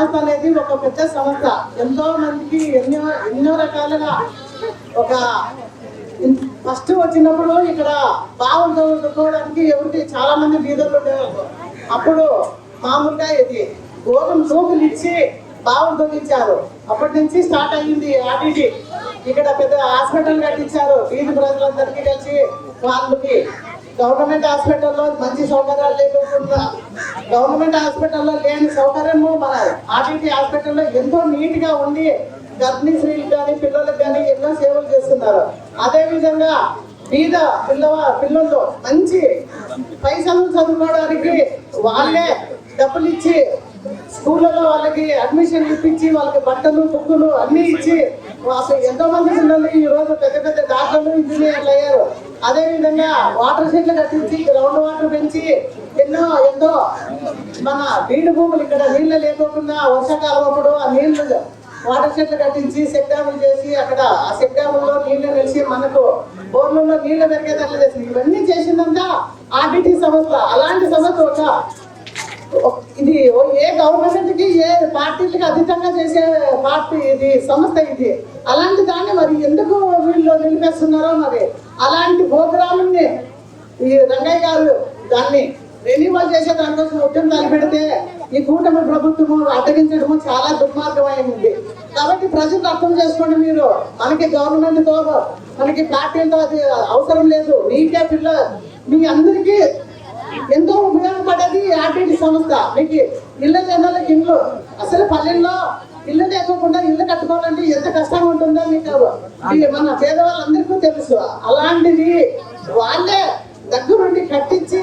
సంస్థ అనేది ఒక పెద్ద సంస్థ. ఎంతో మందికి ఎన్నో ఎన్నో రకాలుగా ఒక ఫస్ట్ వచ్చినప్పుడు ఇక్కడ బావులు ఎవరికి చాలా మంది బీదలు ఉండేవారు. అప్పుడు మామూలుగా ఇది గోధుమ సూపులు ఇచ్చి బావులు తొలగించారు అప్పటి నుంచి స్టార్ట్ అయ్యింది ఆర్టీటీ ఇక్కడ పెద్ద హాస్పిటల్ కట్టించారు. బీద ప్రజలందరికీ కలిసి వాళ్ళకి గవర్నమెంట్ హాస్పిటల్లో మంచి సౌకర్యాలు లేకుండా గవర్నమెంట్ హాస్పిటల్లో లేని సౌకర్యము మన ఆర్టీటీ హాస్పిటల్లో ఎంతో నీట్గా ఉండి గర్భిణీ స్త్రీలు కానీ పిల్లలకు కానీ ఎన్నో సేవలు చేస్తున్నారు. అదే విధంగా బీద పిల్లవ పిల్లలు మంచి పైసలు చదువుకోవడానికి వాళ్ళే డబ్బులు ఇచ్చి స్కూళ్ళలో వాళ్ళకి అడ్మిషన్ ఇప్పించి వాళ్ళకి బట్టలు బుక్కులు అన్ని ఇచ్చి అసలు ఎంతో మంది పిల్లలు ఈ రోజు పెద్ద పెద్ద డాక్టర్లు ఇంజనీర్లు అదేవిధంగా అదే విధంగా వాటర్ షెడ్లు కట్టించి గ్రౌండ్ వాటర్ పెంచి ఎన్నో ఎంతో మన బీడు భూములు ఇక్కడ నీళ్ళు లేకోకుండా వర్షాకాలం అప్పుడు ఆ నీళ్ళు వాటర్ షెడ్లు కట్టించి సెట్ డ్యాములు చేసి అక్కడ ఆ సెట్ డ్యాముల్లో నీళ్ళు నిలిచి మనకు బోర్లలో నీళ్ళు పెరిగేటట్లు చేసింది. ఇవన్నీ చేసిందంతా ఆర్డిటి సంస్థ. అలాంటి సంస్థ ఒక ఇది ఓ- ఏ గవర్నమెంట్కి ఏ పార్టీలకి అతీతంగా చేసే పార్టీ ఇది సంస్థ ఇది. అలాంటి దాన్ని మరి ఎందుకు వీళ్ళు నిలిపేస్తున్నారో మరి అలాంటి ప్రోగ్రాముల్ని ఈ రంగయ్య గారు దాన్ని రెన్యువల్ చేసే దానికోసం ఉద్యమం తలపెడితే ఈ కూటమి ప్రభుత్వము అడ్డగించడము చాలా దుర్మార్గమైంది. కాబట్టి ప్రజలు అర్థం చేసుకోండి మీరు. మనకి గవర్నమెంట్తో మనకి పార్టీలతో అది అవసరం లేదు. మీకే పిల్ల మీ అందరికీ ఎంతో ఉపయోగపడేది ఆర్టీటీ సంస్థ. మీకు ఇళ్ళ జనాలకు ఇల్లు అసలు పల్లెల్లో ఇల్లు లేకుండా ఇల్లు కట్టుకోవాలంటే ఎంత కష్టంగా ఉంటుందో మీకు మన పేదవాళ్ళందరికీ తెలుసు. అలాంటిది వాళ్ళే దగ్గరుండి కట్టించి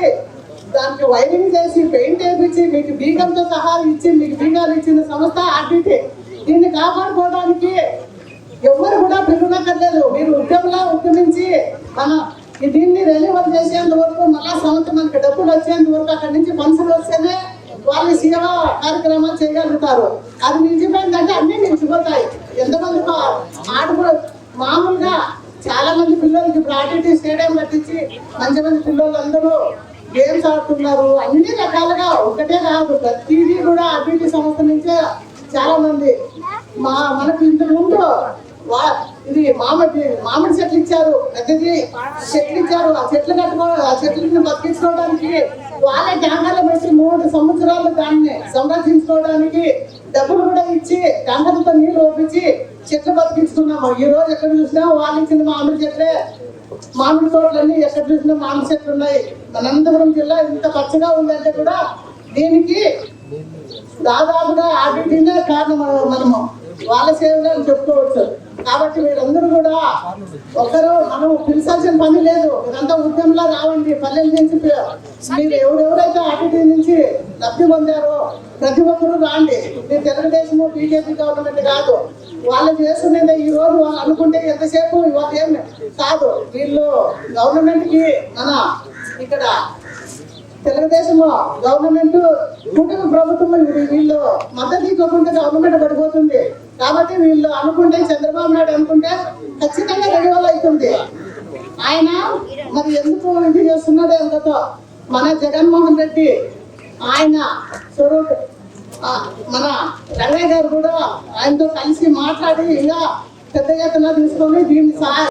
దానికి వైరింగ్ చేసి పెయింట్ వేయించి మీకు బీగంతో సహా ఇచ్చి మీకు బీగాలు ఇచ్చిన సంస్థ ఆర్టీటీ దీన్ని కాపాడుకోవడానికి ఎవరు కూడా పిలువనక్కర్లేదు. మీరు ఉద్యమంలో ఉద్యమించి మన దీన్ని రెన్యువల్ చేసేంత వరకు మళ్ళా సంవత్సరం మనకి డబ్బులు వచ్చేంత వరకు అక్కడి నుంచి మనుషులు వస్తేనే వాళ్ళు సేవా కార్యక్రమాలు చేయగలుగుతారు. అది నిలిచిపోయిందంటే అన్ని నిలిచిపోతాయి. ఎంతమంది పా- ఆడుకో మామూలుగా చాలా మంది పిల్లలకి ఇప్పుడు ఆర్టీటీ స్టేడియం కట్టించి మంచి మంది పిల్లలు అందరూ గేమ్స్ ఆడుతున్నారు. అన్ని రకాలుగా ఒకటే కాదు ప్రతిదీ కూడా అభివృద్ధి సంస్థ నుంచే చాలా మంది మా మనకు ఇంత ముందు వా- ఇది మామిడి మామిడి చెట్లు ఇచ్చారు. పెద్దది చెట్లు ఇచ్చారు. ఆ చెట్లు కట్టుకో ఆ చెట్లని బతికించుకోవడానికి వాళ్ళే ట్యాంకర్లు పెట్టి మూడు సంవత్సరాలు దాన్ని సంరక్షించుకోవడానికి డబ్బులు కూడా ఇచ్చి ట్యాంకర్లతో నీళ్ళు ఒప్పించి చెట్లు బతికించుకున్నాము. ఈ రోజు ఎక్కడ చూసినా వాళ్ళు ఇచ్చిన మామిడి చెట్లే. మామిడి తోటలన్నీ ఎక్కడ చూసినా మామిడి చెట్లు ఉన్నాయి. అనంతపురం జిల్లా ఇంత పచ్చగా ఉందంటే కూడా దీనికి దాదాపుగా ఆర్టీటీనే కారణం మనము. వాళ్ళ సేవలు అని చెప్పుకోవచ్చు. కాబట్టి మీరందరూ కూడా ఒకరు మనం పిలిచాల్సిన పని లేదు. మీరంతా ఉద్యమంలో రావండి. పల్లెల నుంచి మీరు ఎవరెవరైతే అటు నుంచి లబ్ధి పొందారో ప్రతి ఒక్కరూ రాండి. మీరు తెలుగుదేశము బీజేపీ గవర్నమెంట్ కాదు. వాళ్ళు చేస్తున్నది ఈ రోజు వాళ్ళు అనుకుంటే ఎంతసేపు ఇవాళ ఏం కాదు. వీళ్ళు గవర్నమెంట్కి మన ఇక్కడ తెలుగుదేశం గవర్నమెంట్ కుటుంబ ప్రభుత్వం వీళ్ళు మద్దతు ఇవ్వకుండా గవర్నమెంట్ పడిపోతుంది. కాబట్టి వీళ్ళు అనుకుంటే చంద్రబాబు నాయుడు అనుకుంటే ఖచ్చితంగా రెన్యువల్ అవుతుంది ఆయన మరి ఎందుకు ఇది చేస్తున్నాడో ఎంతతో మన జగన్మోహన్ రెడ్డి ఆయన స్వరూప్ మన రంగయ్య గారు కూడా ఆయనతో కలిసి మాట్లాడి ఇంకా పెద్ద ఎత్తున తీసుకొని దీన్ని సహాయ